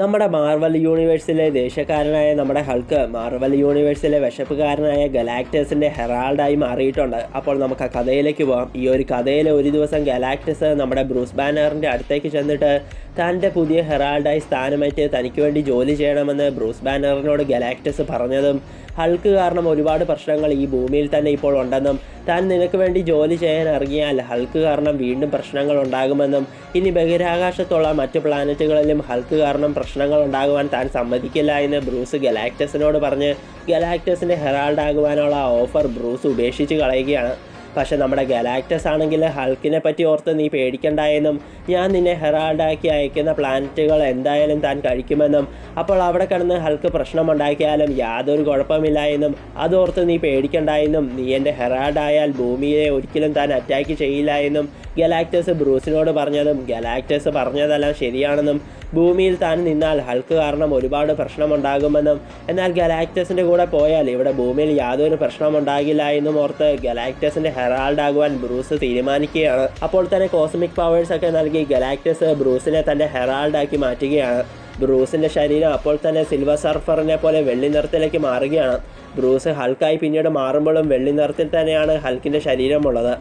നമ്മുടെ മാർവൽ യൂണിവേഴ്സിലെ ദേശക്കാരനായ നമ്മുടെ Hulk Marvel യൂണിവേഴ്സിലെ വിശപ്പുകാരനായ ഗലാക്ടേഴ്സിന്റെ ഹെറാൾഡായി മാറിയിട്ടുണ്ട്. അപ്പോൾ നമുക്ക് ആ കഥയിലേക്ക് പോകാം ഈ ഒരു കഥയിലെ ഒരു ദിവസം ഗലാക്ടസ് നമ്മുടെ ബ്രൂസ് ബാനറിന്റെ അടുത്തേക്ക് ചെന്നിട്ട് തന്റെ പുതിയ ഹെറാൾഡായി സ്ഥാനമേറ്റ് തനിക്ക് വേണ്ടി ജോലി ചെയ്യണമെന്ന് ബ്രൂസ് ബാനറിനോട് ഗലാക്ടസ് പറഞ്ഞതും ഹൾക്ക് കാരണം ഒരുപാട് പ്രശ്നങ്ങൾ ഈ ഭൂമിയിൽ തന്നെ ഇപ്പോൾ ഉണ്ടെന്നും താൻ നിനക്ക് വേണ്ടി ജോലി ചെയ്യാൻ ഇറങ്ങിയാൽ ഹൾക്ക് കാരണം വീണ്ടും പ്രശ്നങ്ങൾ ഉണ്ടാകുമെന്നും ഇനി ബഹിരാകാശത്തുള്ള മറ്റ് പ്ലാനറ്റുകളിലും ഹൾക്ക് കാരണം പ്രശ്നങ്ങൾ ഉണ്ടാകുവാൻ താൻ സമ്മതിക്കില്ല എന്ന് ബ്രൂസ് ഗലാക്ടസിനോട് പറഞ്ഞ് ഗലാക്ടസിന്റെ ഹെറാൾഡാകുവാനുള്ള ഓഫർ ബ്രൂസ് ഉപേക്ഷിച്ച് കളയുകയാണ്. പക്ഷെ നമ്മുടെ ഗലാക്ടസ് ആണെങ്കിൽ ഹൾക്കിനെ പറ്റി ഓർത്ത് നീ പേടിക്കണ്ടായെന്നും ഞാൻ നിന്നെ ഹെറാൾഡാക്കി അയക്കുന്ന പ്ലാനറ്റുകൾ എന്തായാലും താൻ കഴിക്കുമെന്നും അപ്പോൾ അവിടെ കിടന്ന് ഹൾക്ക് പ്രശ്നമുണ്ടാക്കിയാലും യാതൊരു കുഴപ്പമില്ല എന്നും അതോർത്ത് നീ പേടിക്കണ്ടായെന്നും നീ എന്റെ ഹെറാൾഡായാൽ ഭൂമിയെ ഒരിക്കലും താൻ അറ്റാക്ക് ചെയ്യില്ല എന്നും ഗലാക്ടസ് ബ്രൂസിനോട് പറഞ്ഞതും ഗലാക്ടസ് പറഞ്ഞതെല്ലാം ശരിയാണെന്നും ഭൂമിയിൽ താൻ നിന്നാൽ ഹൾക്ക് കാരണം ഒരുപാട് പ്രശ്നമുണ്ടാകുമെന്നും എന്നാൽ ഗലാക്ടസിന്റെ കൂടെ പോയാൽ ഇവിടെ ഭൂമിയിൽ യാതൊരു പ്രശ്നമുണ്ടാകില്ല എന്നും ഓർത്ത് ഗലാക്ടസിന്റെ ആകുവാൻ ബ്രൂസ് തീരുമാനിക്കുകയാണ്. അപ്പോൾ തന്നെ കോസ്മിക് പവേഴ്സ് ഒക്കെ നൽകി ഗലാക്ടസ് ബ്രൂസിനെ തന്റെ ഹെറാൾഡാക്കി മാറ്റുകയാണ്. ബ്രൂസിന്റെ ശരീരം അപ്പോൾ തന്നെ സിൽവർ സർഫറിനെ പോലെ വെള്ളി നിറത്തിലേക്ക് മാറുകയാണ്. ബ്രൂസ് ഹൾക്കായി പിന്നീട് മാറുമ്പോഴും വെള്ളി നിറത്തിൽ തന്നെയാണ് ഹൾക്കിന്റെ ശരീരമുള്ളത്.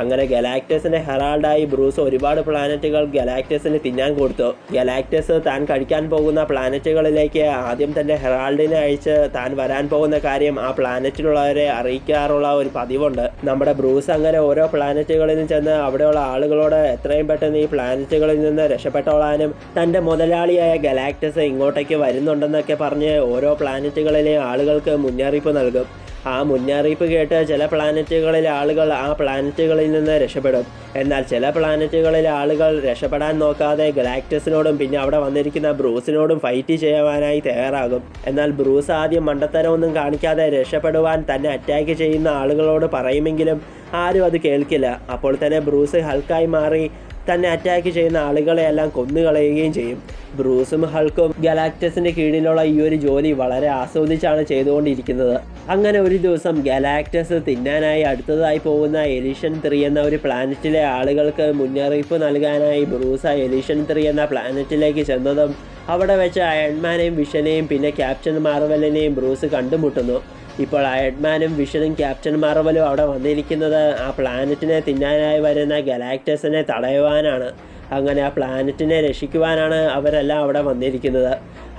അങ്ങനെ ഗലാക്ടസിന്റെ ഹെറാൾഡായി ബ്രൂസ് ഒരുപാട് പ്ലാനറ്റുകൾ ഗലാക്ടസിന് തിന്നാൻ കൊടുത്തു. ഗലാക്ടസ് താൻ കഴിക്കാൻ പോകുന്ന പ്ലാനറ്റുകളിലേക്ക് ആദ്യം തന്നെ ഹെറാൾഡിനെ അയച്ച് താൻ വരാൻ പോകുന്ന കാര്യം ആ പ്ലാനറ്റിലുള്ളവരെ അറിയിക്കാറുള്ള ഒരു പതിവുണ്ട്. നമ്മുടെ ബ്രൂസ് അങ്ങനെ ഓരോ പ്ലാനറ്റുകളിലും ചെന്ന് അവിടെയുള്ള ആളുകളോട് എത്രയും പെട്ടെന്ന് ഈ പ്ലാനറ്റുകളിൽ നിന്ന് രക്ഷപ്പെട്ടോളാനും തന്റെ മുതലാളിയായ ഗലാക്ടസ് ഇങ്ങോട്ടേക്ക് വരുന്നുണ്ടെന്നൊക്കെ പറഞ്ഞ് ഓരോ പ്ലാനറ്റുകളിലെയും ആളുകൾക്ക് മുന്നറിയിപ്പ് നൽകും. ആ മുന്നറിയിപ്പ് കേട്ട് ചില പ്ലാനറ്റുകളിലെ ആളുകൾ ആ പ്ലാനറ്റുകളിൽ നിന്ന് രക്ഷപ്പെടും. എന്നാൽ ചില പ്ലാനറ്റുകളിലെ ആളുകൾ രക്ഷപ്പെടാൻ നോക്കാതെ ഗലാക്ടസിനോടും പിന്നെ അവിടെ വന്നിരിക്കുന്ന ബ്രൂസിനോടും ഫൈറ്റ് ചെയ്യുവാനായി തയ്യാറാകും. എന്നാൽ ബ്രൂസ് ആദ്യം മണ്ടത്തരമൊന്നും കാണിക്കാതെ രക്ഷപ്പെടുവാൻ തന്നെ അറ്റാക്ക് ചെയ്യുന്ന ആളുകളോട് പറയുമെങ്കിലും ആരും അത് കേൾക്കില്ല. അപ്പോൾ തന്നെ ബ്രൂസ് ഹൾക്കായി മാറി തന്നെ അറ്റാക്ക് ചെയ്യുന്ന ആളുകളെയെല്ലാം കൊന്നുകളയുകയും ചെയ്യും. ബ്രൂസും ഹൾക്കും ഗലാക്ടസിന്റെ കീഴിലുള്ള ഈ ഒരു ജോലി വളരെ ആസ്വദിച്ചാണ് ചെയ്തുകൊണ്ടിരിക്കുന്നത്. അങ്ങനെ ഒരു ദിവസം ഗലാക്ടസ് തിന്നാനായി അടുത്തതായി പോകുന്ന എലിഷൻ ത്രീ എന്ന ഒരു പ്ലാനറ്റിലെ ആളുകൾക്ക് മുന്നറിയിപ്പ് നൽകാനായി ബ്രൂസ എലിഷൻ ത്രീ എന്ന പ്ലാനറ്റിലേക്ക് ചെന്നതും അവിടെ വെച്ച് അയൺമാനെയും വിഷനെയും പിന്നെ ക്യാപ്റ്റൻ മാർവലിനെയും ബ്രൂസ് കണ്ടുമുട്ടുന്നു. ഇപ്പോൾ അയഡ്മാനും വിഷനും ക്യാപ്റ്റൻ മാർവലും അവിടെ വന്നിരിക്കുന്നത് ആ പ്ലാനറ്റിനെ തിന്നാനായി വരുന്ന ഗലാക്ടസിനെ തടയുവാനാണ്. അങ്ങനെ ആ പ്ലാനറ്റിനെ രക്ഷിക്കുവാനാണ് അവരെല്ലാം അവിടെ വന്നിരിക്കുന്നത്.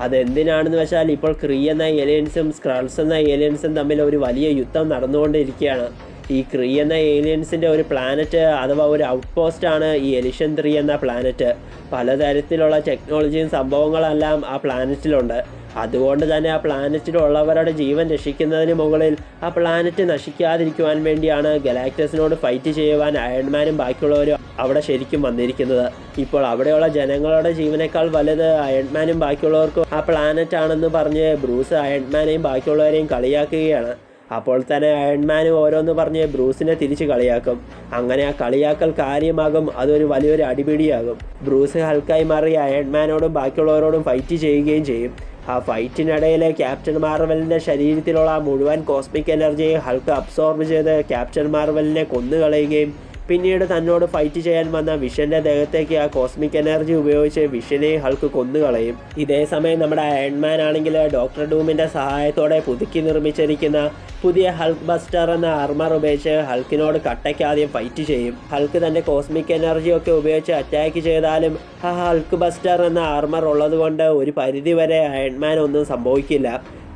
അതെന്തിനാണെന്ന് വെച്ചാൽ ഇപ്പോൾ ക്രീ എന്ന ഏലിയൻസും സ്ക്രൾസ് എന്ന ഏലിയൻസും തമ്മിൽ ഒരു വലിയ യുദ്ധം നടന്നുകൊണ്ടിരിക്കുകയാണ്. ഈ ക്രീ എന്ന ഏലിയൻസിന്റെ ഒരു പ്ലാനറ്റ് അഥവാ ഒരു ഔട്ട് പോസ്റ്റാണ് ഈ എലിഷൻ ത്രീ എന്ന പ്ലാനറ്റ് പലതരത്തിലുള്ള ടെക്നോളജിയും സംഭവങ്ങളെല്ലാം ആ പ്ലാനറ്റിലുണ്ട് അതുകൊണ്ട് തന്നെ ആ പ്ലാനറ്റിലുള്ളവരുടെ ജീവൻ രക്ഷിക്കുന്നതിന് മുകളിൽ ആ പ്ലാനറ്റ് നശിക്കാതിരിക്കുവാൻ വേണ്ടിയാണ് ഗലാക്ടസിനോട് ഫൈറ്റ് ചെയ്യുവാൻ അയൺമാനും ബാക്കിയുള്ളവരും അവിടെ ശരിക്കും വന്നിരിക്കുന്നത്. ഇപ്പോൾ അവിടെയുള്ള ജനങ്ങളുടെ ജീവനേക്കാൾ വലുത് അയൺമാനും ബാക്കിയുള്ളവർക്കും ആ പ്ലാനറ്റ് ആണെന്ന് പറഞ്ഞ് ബ്രൂസ് അയൺമാനെയും ബാക്കിയുള്ളവരെയും കളിയാക്കുകയാണ്. അപ്പോൾ തന്നെ അയൺമാൻ ഓരോന്ന് പറഞ്ഞ് ബ്രൂസിനെ തിരിച്ച് കളിയാക്കും. അങ്ങനെ ആ കളിയാക്കൽ കാര്യമാകും അതൊരു വലിയൊരു അടിപിടിയാകും. ബ്രൂസ് ഹൾക്കായി മാറി അയൺമാനോടും ബാക്കിയുള്ളവരോടും ഫൈറ്റ് ചെയ്യുകയും ചെയ്യും. ആ ഫൈറ്റിനിടയിലെ ക്യാപ്റ്റൻ മാർവലിന്റെ ശരീരത്തിലുള്ള മുഴുവൻ കോസ്മിക് എനർജിയെ ഹൾക്ക് അബ്സോർബ് ചെയ്ത് ക്യാപ്റ്റൻ മാർവലിനെ കൊന്നുകളയുകയും പിന്നീട് തന്നോട് ഫൈറ്റ് ചെയ്യാൻ വന്ന വിഷന്റെ ദേഹത്തേക്ക് ആ കോസ്മിക് എനർജി ഉപയോഗിച്ച് വിഷനെ ഹൾക്ക് കൊന്നുകളയും. ഇതേ സമയം നമ്മുടെ അയൺമാൻ ആണെങ്കിൽ ഡോക്ടർ ഡൂമിന്റെ സഹായത്തോടെ പുതുക്കി നിർമ്മിച്ചിരിക്കുന്ന പുതിയ ഹൾക്ക് ബസ്റ്റർ എന്ന ആർമർ ഉപയോഗിച്ച് ഹൾക്കിനോട് കട്ടയ്ക്ക് ആദ്യം ഫൈറ്റ് ചെയ്യും. ഹൾക്ക് തന്റെ കോസ്മിക് എനർജി ഒക്കെ ഉപയോഗിച്ച് അറ്റാക്ക് ചെയ്താലും ആ ഹൾക്ക് ബസ്റ്റർ എന്ന ആർമർ ഉള്ളതുകൊണ്ട് ഒരു പരിധിവരെ അയൺമാൻ ഒന്നും സംഭവിക്കില്ല.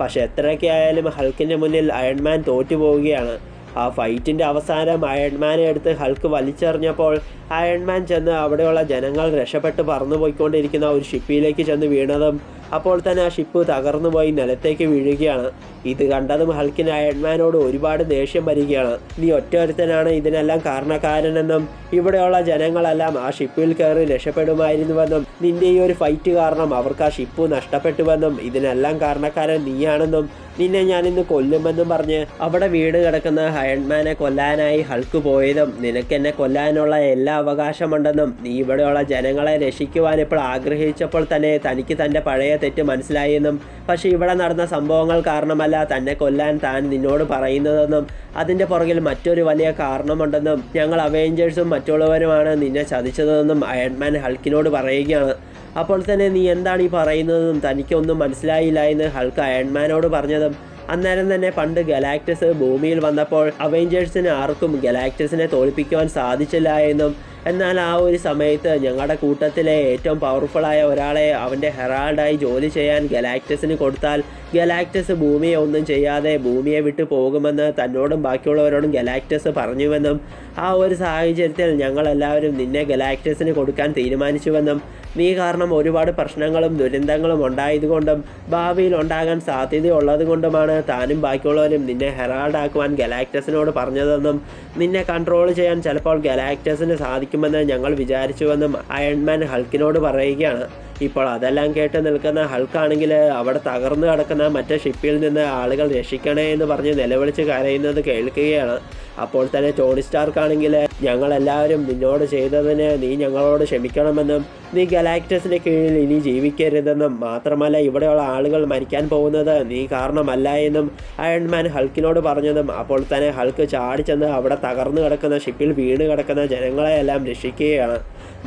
പക്ഷെ എത്രയൊക്കെ ആയാലും ഹൾക്കിന്റെ മുന്നിൽ അയൺമാൻ തോറ്റു പോവുകയാണ് ആ ഫൈറ്റിന്റെ അവസാനം അയൺമാനെ എടുത്ത് ഹൾക്ക് വലിച്ചെറിഞ്ഞപ്പോൾ അയൺമാൻ ചെന്ന് അവിടെയുള്ള ജനങ്ങൾ രക്ഷപ്പെട്ട് പറന്നു പോയിക്കൊണ്ടിരിക്കുന്ന ഒരു ഷിപ്പിലേക്ക് ചെന്ന് വീണതും അപ്പോൾ തന്നെ ആ ഷിപ്പ് തകർന്നു പോയി നിലത്തേക്ക് വീഴുകയാണ്. ഇത് കണ്ടതും ഹൾക്കിന് അയൺമാനോട് ഒരുപാട് ദേഷ്യം വരികയാണ്. നീ ഒറ്റൊരുത്തനാണ് ഇതിനെല്ലാം കാരണക്കാരനെന്നും ഇവിടെയുള്ള ജനങ്ങളെല്ലാം ആ ഷിപ്പിൽ കയറി രക്ഷപ്പെടുമായിരുന്നുവെന്നും നിന്റെ ഈ ഒരു ഫൈറ്റ് കാരണം അവർക്ക് ആ ഷിപ്പ് നഷ്ടപ്പെട്ടുവെന്നും ഇതിനെല്ലാം കാരണക്കാരൻ നീയാണെന്നും നിന്നെ ഞാൻ ഇന്ന് കൊല്ലുമെന്നും പറഞ്ഞ് അവിടെ വീട് കിടക്കുന്ന ഹയൺമാനെ കൊല്ലാനായി ഹൾക്ക് പോയതും നിനക്കെന്നെ കൊല്ലാനുള്ള എല്ലാ അവകാശമുണ്ടെന്നും നീ ഇവിടെയുള്ള ജനങ്ങളെ രക്ഷിക്കുവാൻ ഇപ്പോൾ ആഗ്രഹിച്ചപ്പോൾ തന്നെ തനിക്ക് തന്റെ പഴയ തെറ്റ് മനസ്സിലായെന്നും പക്ഷേ ഇവിടെ നടന്ന സംഭവങ്ങൾ കാരണമല്ല തന്നെ കൊല്ലാൻ താൻ നിന്നോട് പറയുന്നതെന്നും അതിന്റെ പുറകിൽ മറ്റൊരു വലിയ കാരണമുണ്ടെന്നും ഞങ്ങൾ അവേഞ്ചേഴ്സും മറ്റുള്ളവരുമാണ് നിന്നെ ചതിച്ചതെന്നും അയൺമാൻ ഹൾക്കിനോട് പറയുകയാണ്. അപ്പോൾ തന്നെ നീ എന്താണ് ഈ പറയുന്നതെന്നും തനിക്കൊന്നും മനസ്സിലായില്ല എന്ന് ഹൾക്ക് അയൺമാനോട് പറഞ്ഞതും അന്നേരം തന്നെ പണ്ട് ഗലാക്ടസ് ഭൂമിയിൽ വന്നപ്പോൾ അവഞ്ചേഴ്സിന് ആർക്കും ഗലാക്ടസിനെ തോൽപ്പിക്കുവാൻ സാധിച്ചില്ല എന്നും എന്നാൽ ആ ഒരു സമയത്ത് ഞങ്ങളുടെ കൂട്ടത്തിലെ ഏറ്റവും പവർഫുള്ളായ ഒരാളെ അവന്റെ ഹെറാൾഡായി ജോലി ചെയ്യാൻ ഗലാക്ടസിന് കൊടുത്താൽ ഗലാക്ടസ് ഭൂമിയെ ഒന്നും ചെയ്യാതെ ഭൂമിയെ വിട്ടു പോകുമെന്ന് തന്നോടും ബാക്കിയുള്ളവരോടും ഗലാക്ടസ് പറഞ്ഞുവെന്നും ആ ഒരു സാഹചര്യത്തിൽ ഞങ്ങളെല്ലാവരും നിന്നെ ഗലാക്ടസിന് കൊടുക്കാൻ തീരുമാനിച്ചുവെന്നും നീ കാരണം ഒരുപാട് പ്രശ്നങ്ങളും ദുരന്തങ്ങളും ഉണ്ടായതുകൊണ്ടും ഭാവിയിൽ ഉണ്ടാകാൻ സാധ്യതയുള്ളത് കൊണ്ടുമാണ് താനും ബാക്കിയുള്ളവരും നിന്നെ ഹെറാൾഡാക്കുവാൻ ഗലാക്ടസിനോട് പറഞ്ഞതെന്നും നിന്നെ കൺട്രോൾ ചെയ്യാൻ ചിലപ്പോൾ ഗലാക്ടസിന് സാധിക്കുമെന്ന് ഞങ്ങൾ വിചാരിച്ചുവെന്നും അയൺമാൻ ഹൾക്കിനോട് പറയുകയാണ്. ഇപ്പോൾ അതെല്ലാം കേട്ട് നിൽക്കുന്ന ഹൾക്കാണെങ്കിൽ അവിടെ തകർന്നു കിടക്കുന്ന മറ്റേ ഷിപ്പിൽ നിന്ന് ആളുകൾ രക്ഷിക്കണേ എന്ന് പറഞ്ഞ് നിലവിളിച്ച് കരയുന്നത് കേൾക്കുകയാണ്. അപ്പോൾ തന്നെ ടോണി സ്റ്റാർക്കാണെങ്കിൽ ഞങ്ങളെല്ലാവരും നിന്നോട് ചെയ്തതിന് നീ ഞങ്ങളോട് ക്ഷമിക്കണമെന്നും നീ ഗലാക്ടസിന് കീഴിൽ ഇനി ജീവിക്കരുതെന്നും മാത്രമല്ല ഇവിടെയുള്ള ആളുകൾ മരിക്കാൻ പോകുന്നത് നീ കാരണമല്ല എന്നും അയൺമാൻ ഹൾക്കിനോട് പറഞ്ഞതും അപ്പോൾ തന്നെ ഹൾക്ക് ചാടിച്ചെന്ന് അവിടെ തകർന്നു കിടക്കുന്ന ഷിപ്പിൽ വീണ് കിടക്കുന്ന ജനങ്ങളെയെല്ലാം രക്ഷിക്കുകയാണ്.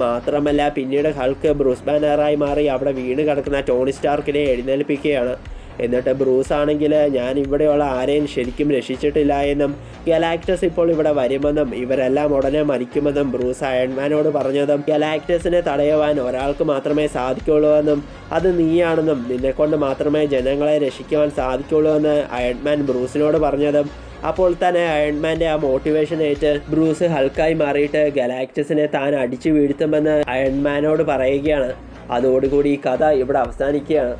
മാത്രമല്ല പിന്നീട് ഹൾക്ക് ബ്രൂസ് ബാനറായി മാറി അവിടെ വീണ് കിടക്കുന്ന ടോണി സ്റ്റാർക്കിനെ എഴുന്നേൽപ്പിക്കുകയാണ്. എന്നിട്ട് ബ്രൂസ് ആണെങ്കിൽ ഞാൻ ഇവിടെയുള്ള ആരെയും ശരിക്കും രക്ഷിച്ചിട്ടില്ല എന്നും ഗലാക്ടസ് ഇപ്പോൾ ഇവിടെ വരുമെന്നും ഇവരെല്ലാം ഉടനെ മരിക്കുമെന്നും ബ്രൂസ് അയൺമാനോട് പറഞ്ഞതും ഗലാക്ടസിനെ തടയുവാൻ ഒരാൾക്ക് മാത്രമേ സാധിക്കുള്ളൂ എന്നും അത് നീയാണെന്നും നിന്നെക്കൊണ്ട് മാത്രമേ ജനങ്ങളെ രക്ഷിക്കുവാൻ സാധിക്കുള്ളൂ എന്ന് അയൺമാൻ ബ്രൂസിനോട് പറഞ്ഞതും അപ്പോൾ തന്നെ അയൺമാന്റെ ആ മോട്ടിവേഷൻ ഏറ്റ് ബ്രൂസ് ഹൾക്കായി മാറിയിട്ട് ഗലാക്ടസിനെ താൻ അടിച്ചു വീഴ്ത്തുമെന്ന് അയൺമാനോട് പറയുകയാണ്. അതോടുകൂടി ഈ കഥ ഇവിടെ അവസാനിക്കുകയാണ്.